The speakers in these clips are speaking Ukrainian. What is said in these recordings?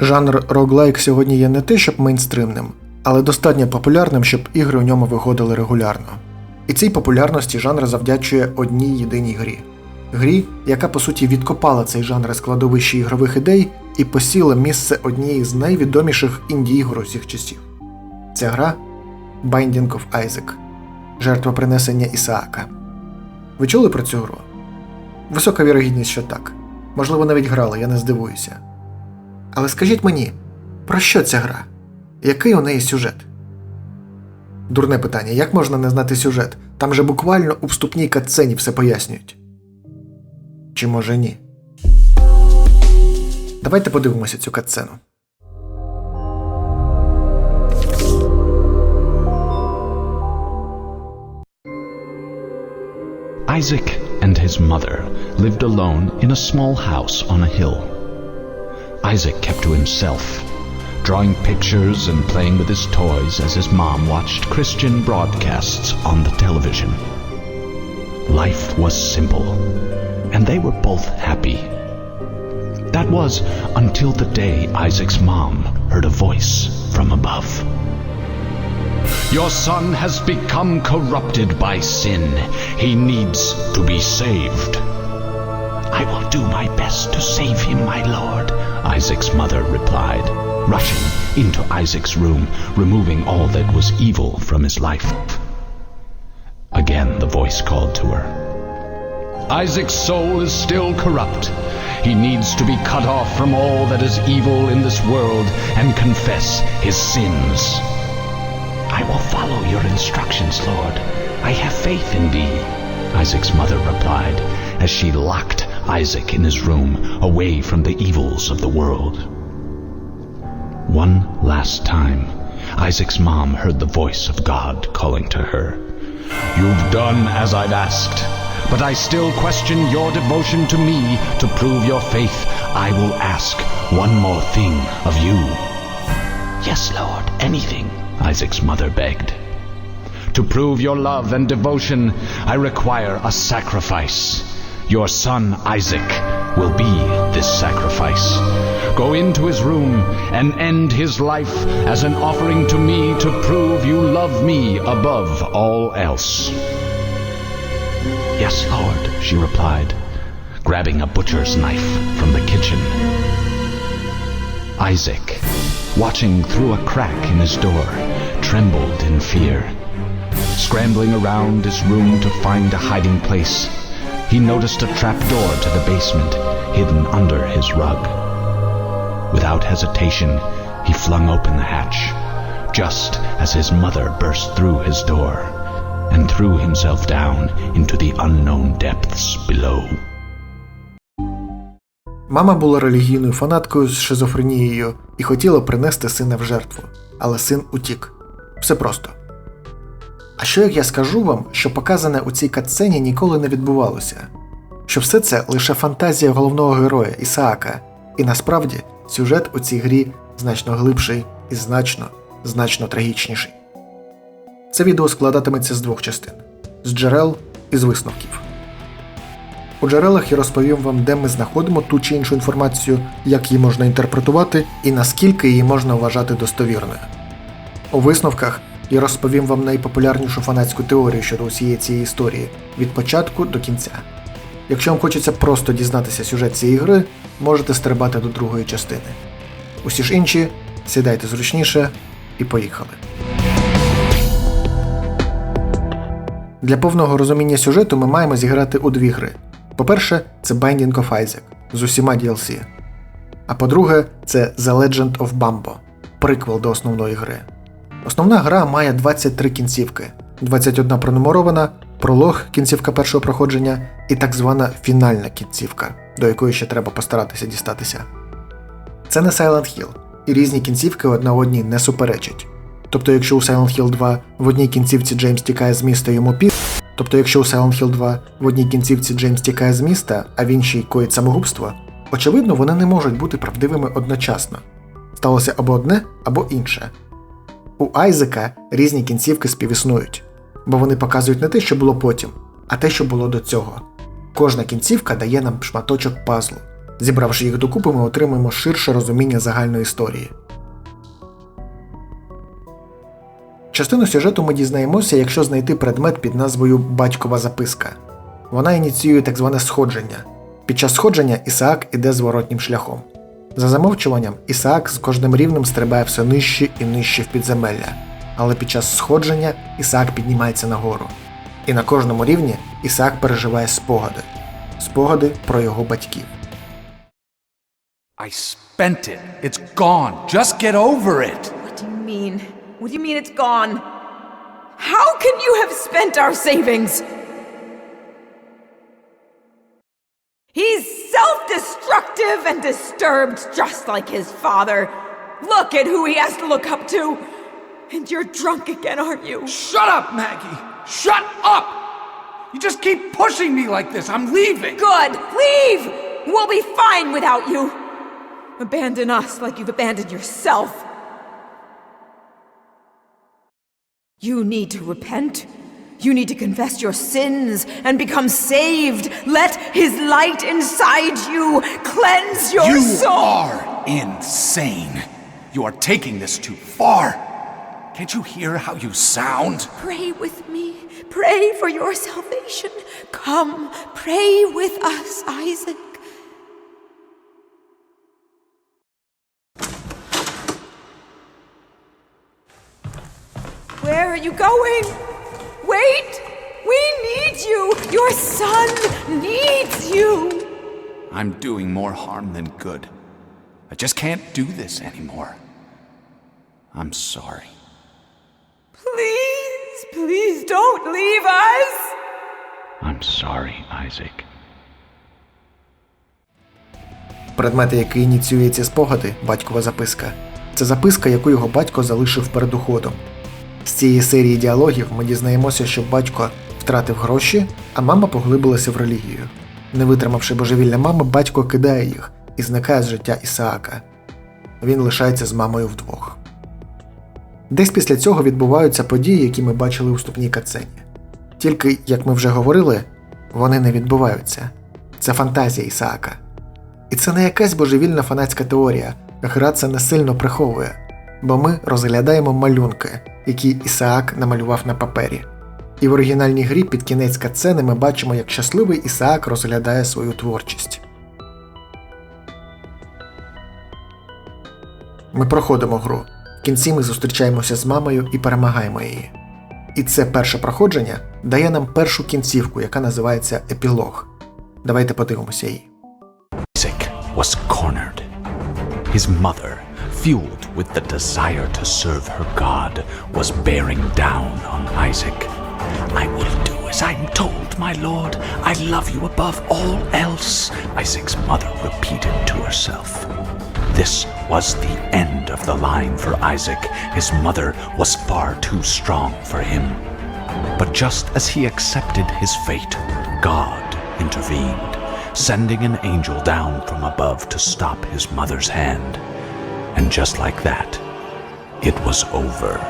Жанр роглайк сьогодні є не те, щоб мейнстримним, але достатньо популярним, щоб ігри у ньому виходили регулярно. І цій популярності жанр завдячує одній єдиній грі. Грі, яка по суті відкопала цей жанр складовища ігрових ідей і посіла місце однієї з найвідоміших інді-ігор усіх часів. Ця гра Binding of Isaac жертвопринесення Ісаака. Ви чули про цю гру? Висока вірогідність, що так. Можливо, навіть грали, я не здивуюся. Але скажіть мені, про що ця гра? Який у неї сюжет? Дурне питання, як можна не знати сюжет? Там же буквально у вступній катсцені все пояснюють. Чи може ні? Давайте подивимося цю катсцену. Isaac and his mother lived alone in a small house on a hill. Isaac kept to himself, drawing pictures and playing with his toys as his mom watched Christian broadcasts on the television. Life was simple, and they were both happy. That was until the day Isaac's mom heard a voice from above. Your son has become corrupted by sin. He needs to be saved. I will do my best to save him, my lord, Isaac's mother replied, rushing into Isaac's room, removing all that was evil from his life. Again the voice called to her. Isaac's soul is still corrupt. He needs to be cut off from all that is evil in this world and confess his sins. I will follow your instructions, Lord. I have faith in thee, Isaac's mother replied as she locked Isaac in his room away from the evils of the world. One last time, Isaac's mom heard the voice of God calling to her. You've done as I've asked, but I still question your devotion to me to prove your faith. I will ask one more thing of you. Yes, Lord, anything, Isaac's mother begged. To prove your love and devotion, I require a sacrifice. Your son Isaac will be this sacrifice. Go into his room and end his life as an offering to me to prove you love me above all else. Yes, Lord, she replied, grabbing a butcher's knife from the kitchen. Isaac, watching through a crack in his door, trembled in fear. Scrambling around his room to find a hiding place, he noticed a trap door to the basement hidden under his rug. Without hesitation, he flung open the hatch, just as his mother burst through his door and threw himself down into the unknown depths below. Мама була релігійною фанаткою з шизофренією і хотіла принести сина в жертву, але син утік. Все просто. А що як я скажу вам, що показане у цій катсцені ніколи не відбувалося? Що все це лише фантазія головного героя Ісаака, і насправді сюжет у цій грі значно глибший і значно, значно трагічніший. Це відео складатиметься з двох частин з джерел і з висновків. У джерелах я розповім вам, де ми знаходимо ту чи іншу інформацію, як її можна інтерпретувати і наскільки її можна вважати достовірною. У висновках я розповім вам найпопулярнішу фанатську теорію щодо усієї цієї історії від початку до кінця. Якщо вам хочеться просто дізнатися сюжет цієї гри, можете стрибати до другої частини. Усі ж інші сідайте зручніше і поїхали. Для повного розуміння сюжету ми маємо зіграти у дві гри. По-перше, це Binding of Isaac з усіма DLC. А по-друге, це The Legend of Bambo, приквел до основної гри. Основна гра має 23 кінцівки, 21 пронумерована, пролог кінцівка першого проходження і так звана фінальна кінцівка, до якої ще треба постаратися дістатися. Це не Silent Hill, і різні кінцівки одна одній не суперечать. Тобто, якщо у Silent Hill 2 в одній кінцівці Джеймс тікає з міста йому пів, тобто, якщо у Silent Hill 2 в одній кінцівці Джеймс тікає з міста, а в іншій коїть самогубство, очевидно, вони не можуть бути правдивими одночасно. Сталося або одне, або інше. У Айзека різні кінцівки співіснують, бо вони показують не те, що було потім, а те, що було до цього. Кожна кінцівка дає нам шматочок пазлу, Зібравши їх докупи, ми отримаємо ширше розуміння загальної історії. Частину сюжету ми дізнаємося, якщо знайти предмет під назвою Батькова записка. Вона ініціює так зване сходження. Під час сходження Ісаак іде зворотнім шляхом. За замовчуванням, Ісаак з кожним рівнем стрибає все нижче і нижче в підземелля, але під час сходження Ісаак піднімається нагору. І на кожному рівні Ісаак переживає спогади спогади про його батьків. I spent it. It's gone. Just get over it. What do you mean? What do you mean it's gone? How can you have spent our savings? Self destructive and disturbed just like his father. Look at who he has to look up to. And you're drunk again, aren't you? Shut up, Maggie. Shut up. You just keep pushing me like this. I'm leaving. Good! Leave! We'll be fine without you. Abandon us like you've abandoned yourself. You need to repent. You need to confess your sins and become saved. Let his light inside you cleanse your You soul. You are insane. You are taking this too far. Can't you hear how you sound? Pray with me. Pray for your salvation. Come, pray with us, Isaac. Where are you going? Wait! We need you! Your son needs you! I'm doing more harm than good. I just can't do this anymore. I'm sorry. Please, please don't leave us! I'm sorry, Isaac. Предмети, який ініціює ці спогади, батькова записка. Це записка, яку його батько залишив перед уходом. З цієї серії діалогів ми дізнаємося, що батько втратив гроші, а мама поглибилася в релігію. Не витримавши божевілля мами, батько кидає їх і зникає з життя Ісаака. Він лишається з мамою вдвох. Десь після цього відбуваються події, які ми бачили у вступній катсцені. Тільки, як ми вже говорили, вони не відбуваються. Це фантазія Ісаака. І це не якась божевільна фанатська теорія, гра це не сильно приховує, бо ми розглядаємо малюнки, які Ісаак намалював на папері. І в оригінальній грі під кінець катсцени ми бачимо, як щасливий Ісаак розглядає свою творчість. Ми проходимо гру. В кінці ми зустрічаємося з мамою і перемагаємо її. І це перше проходження дає нам першу кінцівку, яка називається епілог. Давайте подивимося її. Was cornered. His mother, fueled with the desire to serve her God, was bearing down on Isaac. I will do as I'm told, my lord. I love you above all else, Isaac's mother repeated to herself. This was the end of the line for Isaac. His mother was far too strong for him. But just as he accepted his fate, God intervened, sending an angel down from above to stop his mother's hand. And just like that, it was over.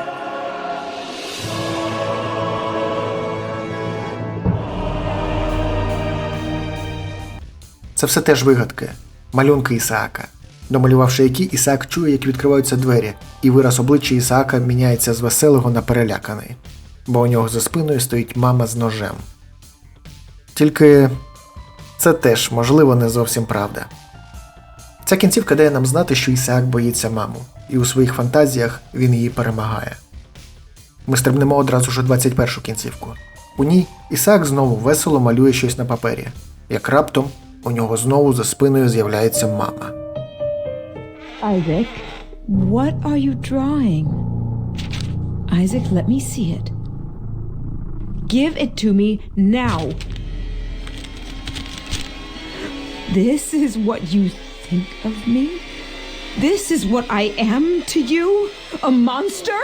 Це все теж вигадки, малюнки Ісаака, домалювавши які Ісаак чує, як відкриваються двері, і вираз обличчя Ісаака міняється з веселого на переляканий, бо у нього за спиною стоїть мама з ножем. Тільки це теж, можливо, не зовсім правда. Ця кінцівка дає нам знати, що Ісаак боїться маму, і у своїх фантазіях він її перемагає. Ми стрибнемо одразу ж у 21 кінцівку. У ній Ісаак знову весело малює щось на папері, як раптом у нього знову за спиною з'являється мама. Isaac, what are you drawing? Isaac, let me see it. Give it to me now. This is what you think of me? This is what I am to you? A monster?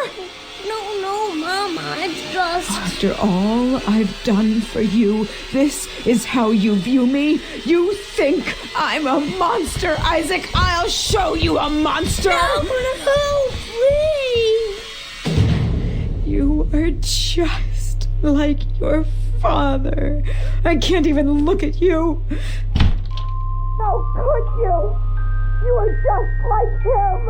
No, no, Mama, it's just. After all I've done for you, this is how you view me? You think I'm a monster, Isaac? I'll show you a monster! No, please. You are just like your father. I can't even look at you. How could you? You are just like him!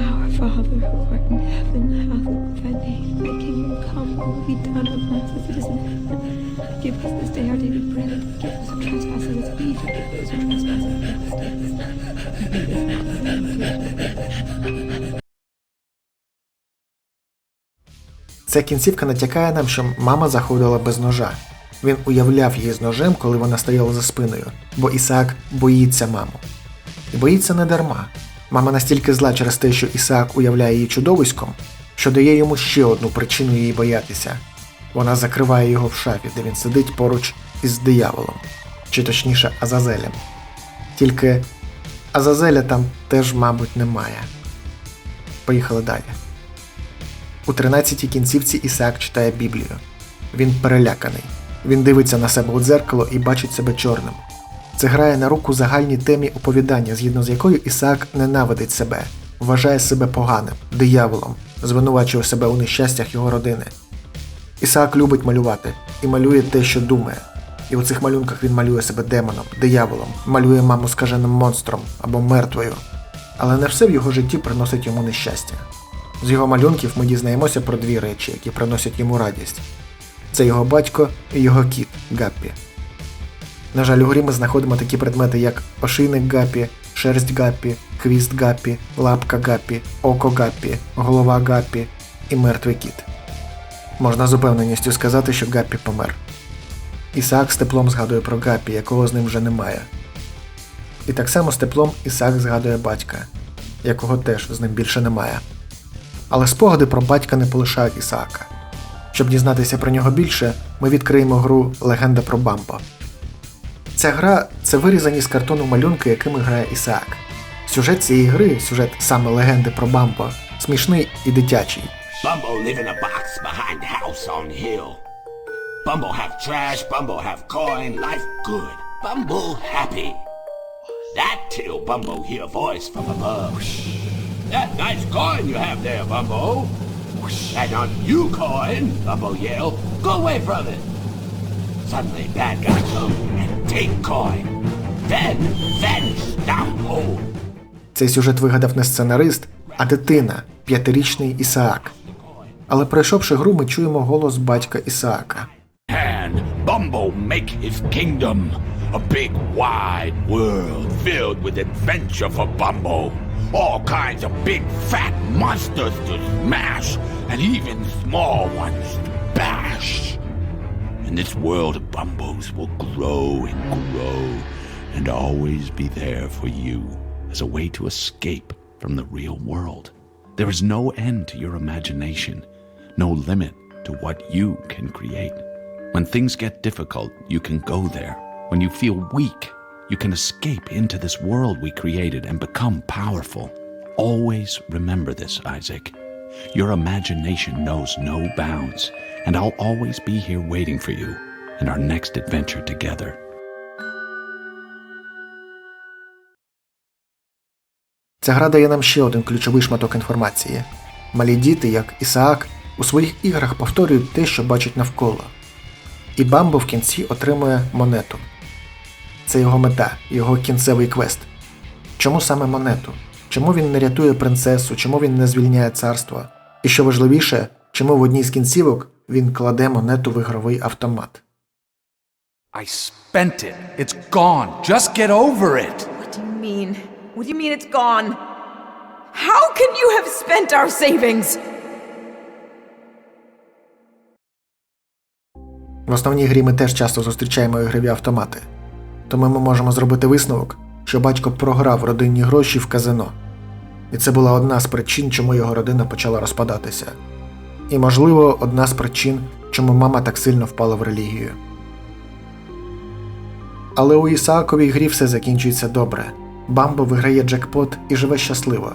Our Father who art in heaven, hallowed be thy name. Thy kingdom come, thy will be done on earth as it is in heaven. Give us this day our daily bread, and forgive us our trespasses as we forgive those who trespass against us. Ця кінцівка натякає нам, що мама заходила без ножа. Він уявляв її з ножем, коли вона стояла за спиною, бо Ісаак боїться маму. І боїться не дарма. Мама настільки зла через те, що Ісаак уявляє її чудовиськом, що дає йому ще одну причину її боятися. Вона закриває його в шафі, де він сидить поруч із дияволом, чи точніше Азазелем. Тільки Азазеля там теж, мабуть, немає. Поїхали далі. У 13-й кінцівці Ісаак читає Біблію. Він переляканий. Він дивиться на себе у дзеркало і бачить себе чорним. Це грає на руку загальній темі оповідання, згідно з якою Ісаак ненавидить себе, вважає себе поганим, дияволом, звинувачує себе у нещастях його родини. Ісаак любить малювати і малює те, що думає. І у цих малюнках він малює себе демоном, дияволом, малює маму скаженим монстром або мертвою. Але не все в його житті приносить йому нещастя. З його малюнків ми дізнаємося про дві речі, які приносять йому радість: це його батько і його кіт Гаппі. На жаль, у грі ми знаходимо такі предмети, як ошийник Гаппі, шерсть Гаппі, хвіст Гаппі, лапка Гаппі, око Гаппі, голова Гаппі і мертвий кіт. Можна з упевненістю сказати, що Гаппі помер. Ісаак з теплом згадує про Гаппі, якого з ним вже немає. І так само з теплом Ісаак згадує батька, якого теж з ним більше немає. Але спогади про батька не полишають Ісаака. Щоб дізнатися про нього більше, ми відкриємо гру Легенда про Бамбо. Ця гра це вирізані з картону малюнки, якими грає Ісаак. Сюжет цієї гри, сюжет саме легенди про Бамбо, смішний і дитячий. Bumbo live in a box behind house on hill. Bumbo have trash, Bumbo have coin, life good. Bumbo happy. That till Bumbo hear voice from above. That nice coin you have there, Bumbo. That on you coin, Bumbo yell. Go away from it. Suddenly bad guy come and take coin. Then vanish down. Цей сюжет вигадав не сценарист, а дитина, п'ятирічний Ісаак. Але пройшовши гру, ми чуємо голос батька Ісаака. And Bumbo make his kingdom a big wide world filled with adventure for Bumbo. All kinds of big fat monsters to smash and even small ones to bash. And this world of Bumbos will grow and grow and always be there for you as a way to escape from the real world. There is no end to your imagination, no limit to what you can create. When things get difficult, you can go there. When you feel weak, you can escape into this world we created and become powerful. Always remember this, Isaac. Your imagination knows no bounds, and I'll always be here waiting for you in our next adventure together. Ця гра дає нам ще один ключовий шматок інформації. Малі діти, як Ісаак, у своїх іграх повторюють те, що бачать навколо. І Бамбо в кінці отримує монету. Це його мета, його кінцевий квест. Чому саме монету? Чому він не рятує принцесу, чому він не звільняє царство? І що важливіше, чому в одній з кінцівок він кладе монету в ігровий автомат? I spent it. It's gone. Just get over it. What do you mean? What do you mean it's gone? How can you have spent our savings? В основній грі ми теж часто зустрічаємо ігрові автомати. Тому ми можемо зробити висновок, що батько програв родинні гроші в казино. І це була одна з причин, чому його родина почала розпадатися. І, можливо, одна з причин, чому мама так сильно впала в релігію. Але у Ісааковій грі все закінчується добре. Бамбо виграє джекпот і живе щасливо.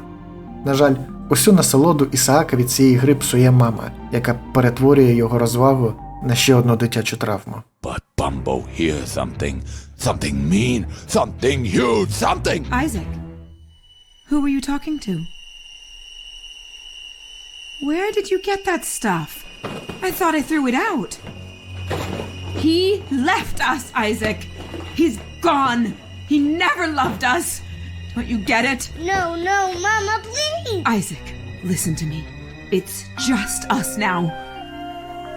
На жаль, усю насолоду Ісаака від цієї гри псує мама, яка перетворює його розвагу на ще одну дитячу травму. But Bumbo hears something, something mean, something huge, something. Isaac, who were you talking to? Where did you get that stuff? I thought I threw it out. He left us, Isaac. He's gone. He never loved us. Don't you get it? No, no, Mama, please. Isaac, listen to me. It's just us now.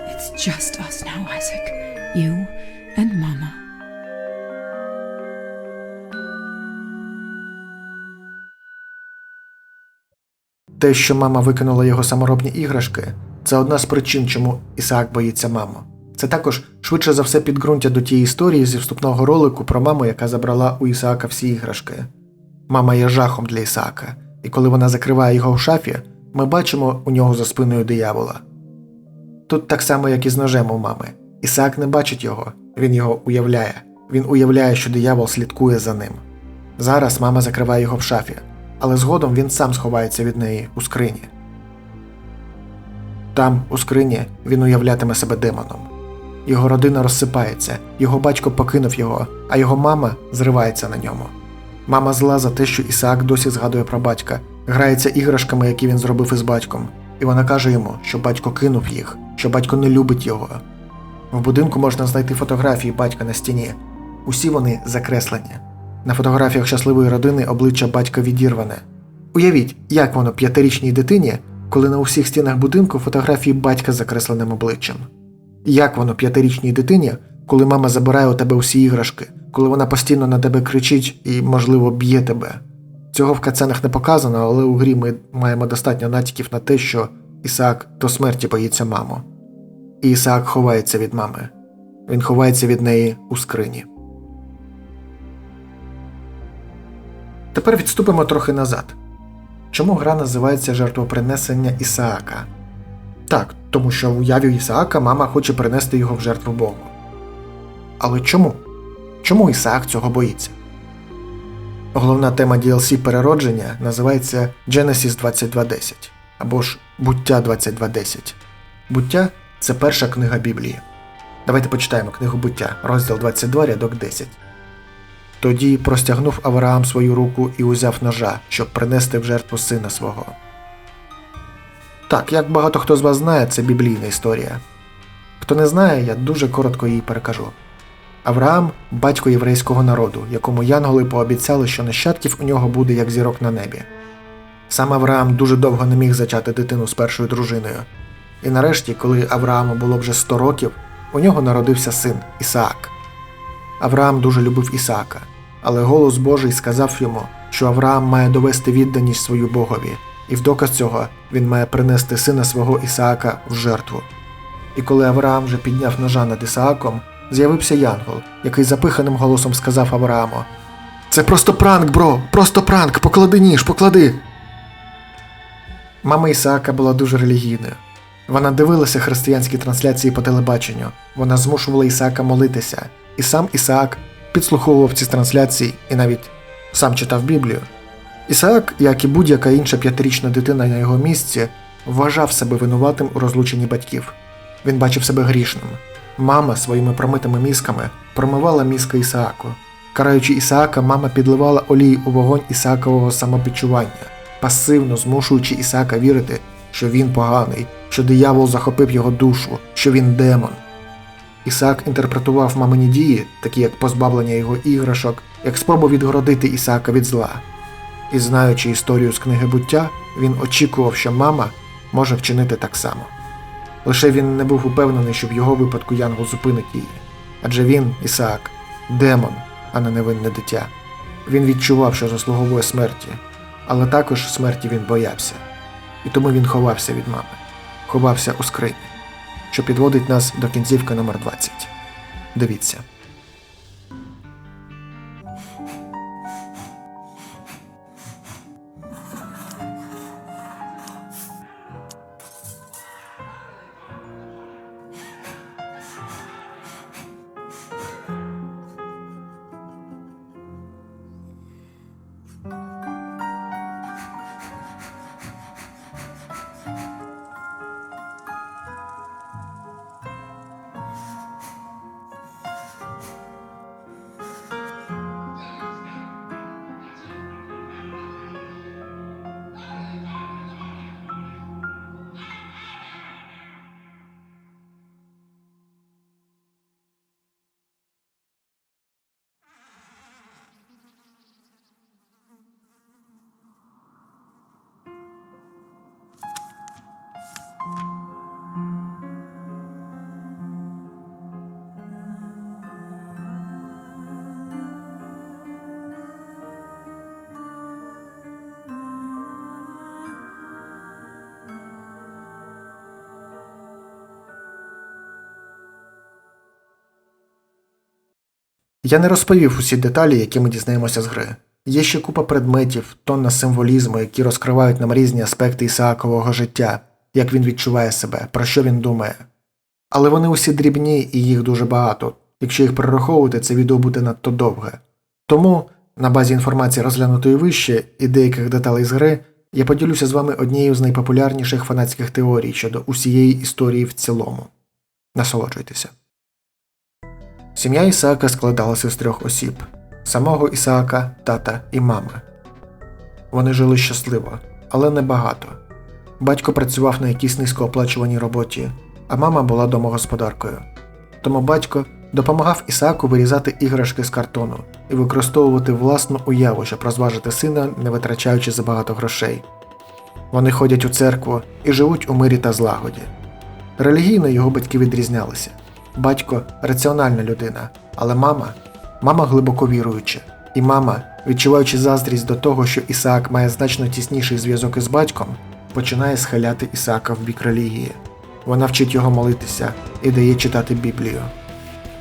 It's just us now, Isaac. You and Mama. Те, що мама викинула його саморобні іграшки, це одна з причин, чому Ісаак боїться маму. Це також швидше за все підґрунтя до тієї історії зі вступного ролику про маму, яка забрала у Ісаака всі іграшки. Мама є жахом для Ісаака, і коли вона закриває його в шафі, ми бачимо у нього за спиною диявола. Тут так само, як і з ножем у мами. Ісаак не бачить його, він його уявляє. Він уявляє, що диявол слідкує за ним. Зараз мама закриває його в шафі, але згодом він сам сховається від неї у скрині. Там, у скрині, він уявлятиме себе демоном. Його родина розсипається, його батько покинув його, а його мама зривається на ньому. Мама зла за те, що Ісаак досі згадує про батька, грається іграшками, які він зробив із батьком, і вона каже йому, що батько кинув їх, що батько не любить його. В будинку можна знайти фотографії батька на стіні. Усі вони закреслені. На фотографіях щасливої родини обличчя батька відірване. Уявіть, як воно п'ятирічній дитині, коли на усіх стінах будинку фотографії батька з закресленим обличчям. Як воно п'ятирічній дитині, коли мама забирає у тебе усі іграшки, коли вона постійно на тебе кричить і, можливо, б'є тебе. Цього в каценах не показано, але у грі ми маємо достатньо натяків на те, що Ісаак до смерті боїться маму. І Ісаак ховається від мами. Він ховається від неї у скрині. Тепер відступимо трохи назад. Чому гра називається жертвопринесення Ісаака? Так, тому що в уяві Ісаака мама хоче принести його в жертву Богу. Але чому? Чому Ісаак цього боїться? Головна тема DLC переродження називається Genesis 2210 або ж Буття 2210. Буття це перша книга Біблії. Давайте почитаємо книгу буття, розділ 22, рядок 10. Тоді простягнув Авраам свою руку і узяв ножа, щоб принести в жертву сина свого. Так, як багато хто з вас знає, це біблійна історія. Хто не знає, я дуже коротко її перекажу. Авраам батько єврейського народу, якому янголи пообіцяли, що нащадків у нього буде як зірок на небі. Сам Авраам дуже довго не міг зачати дитину з першою дружиною. І нарешті, коли Аврааму було вже 100 років, у нього народився син Ісаак. Авраам дуже любив Ісаака, але голос Божий сказав йому, що Авраам має довести відданість свою Богові, і в доказ цього він має принести сина свого Ісаака в жертву. І коли Авраам вже підняв ножа над Ісааком, з'явився Янгол, який запиханим голосом сказав Аврааму: Це просто пранк, бро! Просто пранк! Поклади ніж, поклади! Мама Ісаака була дуже релігійною. Вона дивилася християнські трансляції по телебаченню, вона змушувала Ісаака молитися, і сам Ісаак підслуховував ці трансляції і навіть сам читав Біблію. Ісаак, як і будь-яка інша п'ятирічна дитина на його місці, вважав себе винуватим у розлученні батьків. Він бачив себе грішним. Мама своїми промитими мізками промивала мізки Ісааку. Караючи Ісаака, мама підливала олій у вогонь Ісаакового самопідчування, пасивно змушуючи Ісаака вірити, що він поганий, що диявол захопив його душу, що він демон. Ісаак інтерпретував мамині дії, такі як позбавлення його іграшок, як спробу відгородити Ісаака від зла. І знаючи історію з книги буття, він очікував, що мама може вчинити так само. Лише він не був упевнений, що в його випадку Янгол зупинить її. Адже він, Ісаак, демон, а не невинне дитя. Він відчував, що заслуговує смерті, але також смерті він боявся. І тому він ховався від мами, ховався у скрині, що підводить нас до кінцівки номер 20. Дивіться. Я не розповів усі деталі, які ми дізнаємося з гри. Є ще купа предметів, тонна символізму, які розкривають нам різні аспекти Ісаакового життя, як він відчуває себе, про що він думає. Але вони усі дрібні і їх дуже багато. Якщо їх перераховувати, це відео буде надто довге. Тому, на базі інформації, розглянутої вище, і деяких деталей з гри, я поділюся з вами однією з найпопулярніших фанатських теорій щодо усієї історії в цілому. Насолоджуйтеся. Сім'я Ісаака складалася з трьох осіб самого Ісаака, тата і мами. Вони жили щасливо, але небагато. Батько працював на якійсь низькооплачуваній роботі, а мама була домогосподаркою. Тому батько допомагав Ісааку вирізати іграшки з картону і використовувати власну уяву, щоб розважити сина, не витрачаючи забагато грошей. Вони ходять у церкву і живуть у мирі та злагоді. Релігійно його батьки відрізнялися. Батько раціональна людина, але мама мама глибоко віруюча. І мама, відчуваючи заздрість до того, що Ісаак має значно тісніший зв'язок із батьком, починає схиляти Ісаака в бік релігії. Вона вчить його молитися і дає читати Біблію.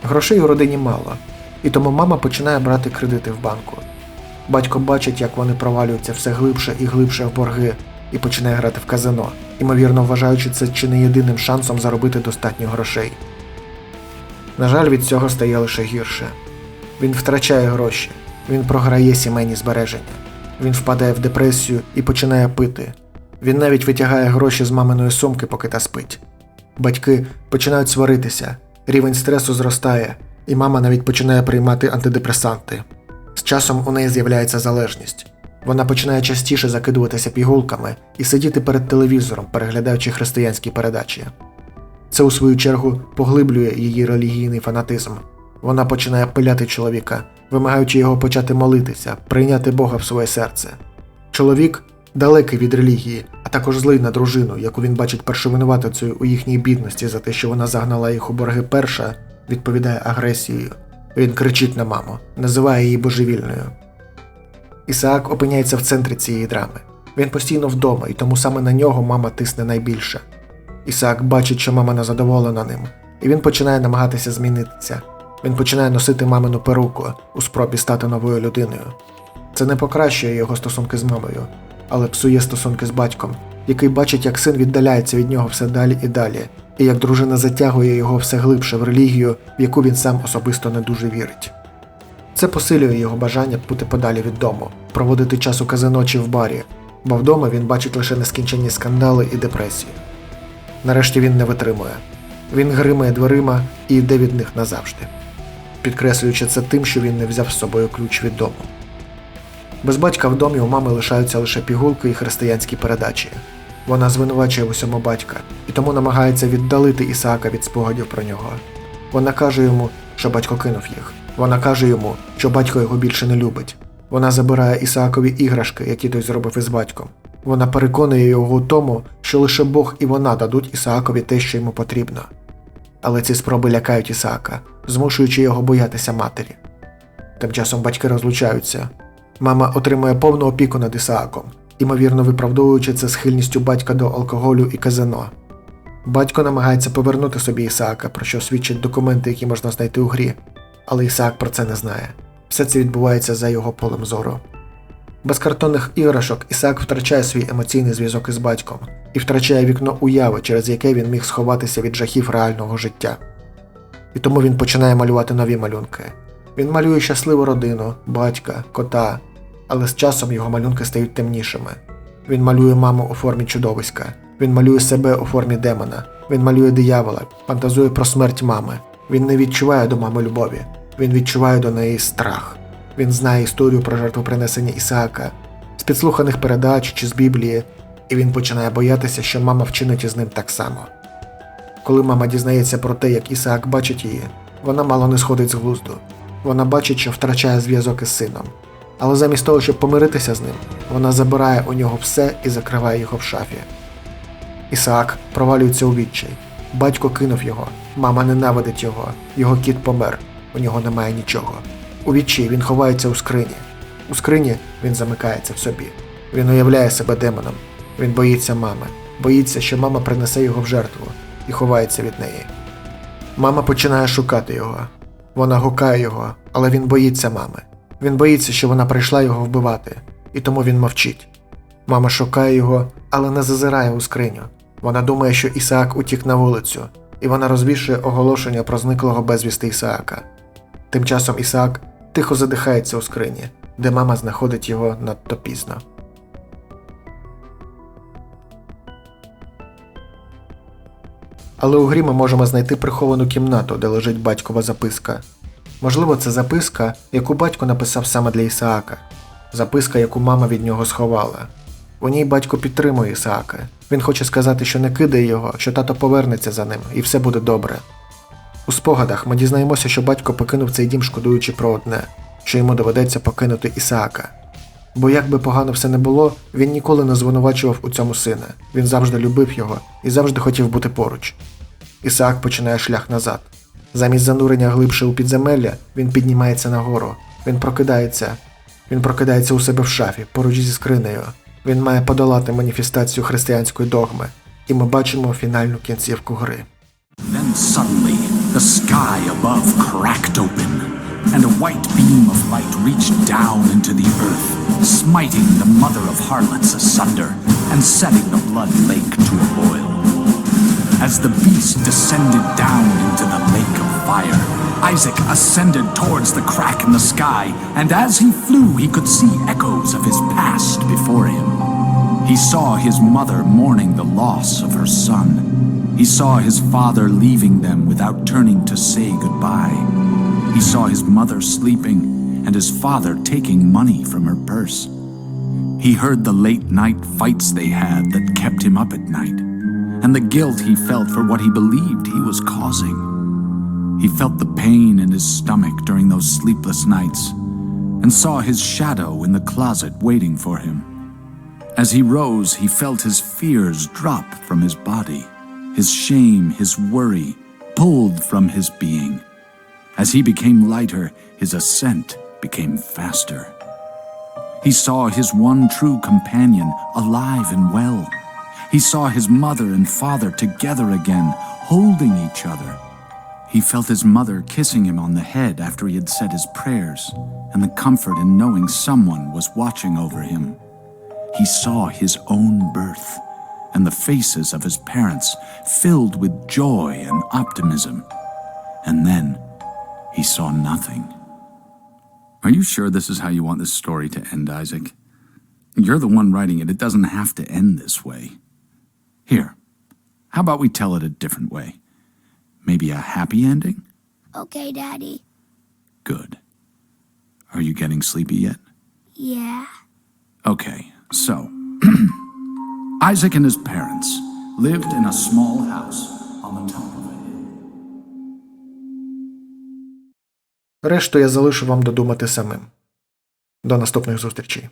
Грошей у родині мало, і тому мама починає брати кредити в банку. Батько бачить, як вони провалюються все глибше і глибше в борги, і починає грати в казино, імовірно вважаючи це чи не єдиним шансом заробити достатньо грошей. На жаль, від цього стає лише гірше. Він втрачає гроші, він програє сімейні збереження, він впадає в депресію і починає пити. Він навіть витягає гроші з маминої сумки, поки та спить. Батьки починають сваритися, рівень стресу зростає, і мама навіть починає приймати антидепресанти. З часом у неї з'являється залежність. Вона починає частіше закидуватися пігулками і сидіти перед телевізором, переглядаючи християнські передачі. Це, у свою чергу, поглиблює її релігійний фанатизм. Вона починає пиляти чоловіка, вимагаючи його почати молитися, прийняти Бога в своє серце. Чоловік далекий від релігії, а також злий на дружину, яку він бачить першовинуватицею у їхній бідності за те, що вона загнала їх у борги перша, відповідає агресією. Він кричить на маму, називає її божевільною. Ісаак опиняється в центрі цієї драми. Він постійно вдома, і тому саме на нього мама тисне найбільше. Ісаак бачить, що мама незадоволена ним, і він починає намагатися змінитися. Він починає носити мамину перуку у спробі стати новою людиною. Це не покращує його стосунки з мамою, але псує стосунки з батьком, який бачить, як син віддаляється від нього все далі і далі, і як дружина затягує його все глибше в релігію, в яку він сам особисто не дуже вірить. Це посилює його бажання бути подалі від дому, проводити час у казино чи в барі, бо вдома він бачить лише нескінченні скандали і депресії. Нарешті він не витримує. Він гримає дверима і йде від них назавжди, підкреслюючи це тим, що він не взяв з собою ключ від дому. Без батька в домі у мами лишаються лише пігулки і християнські передачі. Вона звинувачує в усьому батька і тому намагається віддалити Ісаака від спогадів про нього. Вона каже йому, що батько кинув їх. Вона каже йому, що батько його більше не любить. Вона забирає Ісаакові іграшки, які той зробив із батьком. Вона переконує його у тому, що лише Бог і вона дадуть Ісаакові те, що йому потрібно. Але ці спроби лякають Ісаака, змушуючи його боятися матері. Тим часом батьки розлучаються. Мама отримує повну опіку над Ісааком, імовірно виправдовуючи це схильністю батька до алкоголю і казино. Батько намагається повернути собі Ісаака, про що свідчать документи, які можна знайти у грі, але Ісаак про це не знає. Все це відбувається за його полем зору. Без картонних іграшок Ісаак втрачає свій емоційний зв'язок із батьком і втрачає вікно уяви, через яке він міг сховатися від жахів реального життя. І тому він починає малювати нові малюнки. Він малює щасливу родину, батька, кота, але з часом його малюнки стають темнішими. Він малює маму у формі чудовиська, він малює себе у формі демона, він малює диявола, фантазує про смерть мами. Він не відчуває до мами любові, він відчуває до неї страх. Він знає історію про жертвопринесення Ісаака з підслуханих передач чи з Біблії, і він починає боятися, що мама вчинить із ним так само. Коли мама дізнається про те, як Ісаак бачить її, вона мало не сходить з глузду. Вона бачить, що втрачає зв'язок із сином. Але замість того, щоб помиритися з ним, вона забирає у нього все і закриває його в шафі. Ісаак провалюється у відчай. Батько кинув його, мама ненавидить його, його кіт помер, у нього немає нічого. У відчаї він ховається у скрині. У скрині він замикається в собі. Він уявляє себе демоном. Він боїться мами, боїться, що мама принесе його в жертву і ховається від неї. Мама починає шукати його. Вона гукає його, але він боїться мами. Він боїться, що вона прийшла його вбивати, і тому він мовчить. Мама шукає його, але не зазирає у скриню. Вона думає, що Ісаак утік на вулицю, і вона розвішує оголошення про зниклого безвісти Ісаака. Тим часом Ісаак тихо задихається у скрині, де мама знаходить його надто пізно. Але у грі ми можемо знайти приховану кімнату, де лежить батькова записка. Можливо, це записка, яку батько написав саме для Ісаака, записка, яку мама від нього сховала. У ній батько підтримує Ісаака. Він хоче сказати, що не кидає його, що тато повернеться за ним і все буде добре. У спогадах ми дізнаємося, що батько покинув цей дім, шкодуючи про одне, що йому доведеться покинути Ісаака. Бо як би погано все не було, він ніколи не звинувачував у цьому сина. Він завжди любив його і завжди хотів бути поруч. Ісаак починає шлях назад. Замість занурення глибше у підземелля, він піднімається нагору. Він прокидається. Він прокидається у себе в шафі, поруч зі скринею. Він має подолати маніфестацію християнської догми, і ми бачимо фінальну кінцівку гри. Then suddenly, the sky above cracked open, and a white beam of light reached down into the earth, smiting the mother of harlots asunder and setting the blood lake to a boil. As the beast descended down into the lake of fire, Isaac ascended towards the crack in the sky, and as he flew, he could see echoes of his past before him. He saw his mother mourning the loss of her son. He saw his father leaving them without turning to say goodbye. He saw his mother sleeping and his father taking money from her purse. He heard the late night fights they had that kept him up at night, and the guilt he felt for what he believed he was causing. He felt the pain in his stomach during those sleepless nights, and saw his shadow in the closet waiting for him. As he rose, he felt his fears drop from his body, his shame, his worry pulled from his being. As he became lighter, his ascent became faster. He saw his one true companion alive and well. He saw his mother and father together again, holding each other. He felt his mother kissing him on the head after he had said his prayers, and the comfort in knowing someone was watching over him. He saw his own birth and the faces of his parents filled with joy and optimism. And then he saw nothing. Are you sure this is how you want this story to end, Isaac? You're the one writing it. It doesn't have to end this way. Here, how about we tell it a different way? Maybe a happy ending? Okay, Daddy. Good. Are you getting sleepy yet? Yeah. Okay, so Isaac and his parents lived in a small house on the top of a hill. Решту я залишу вам додумати самим. До наступних зустрічей.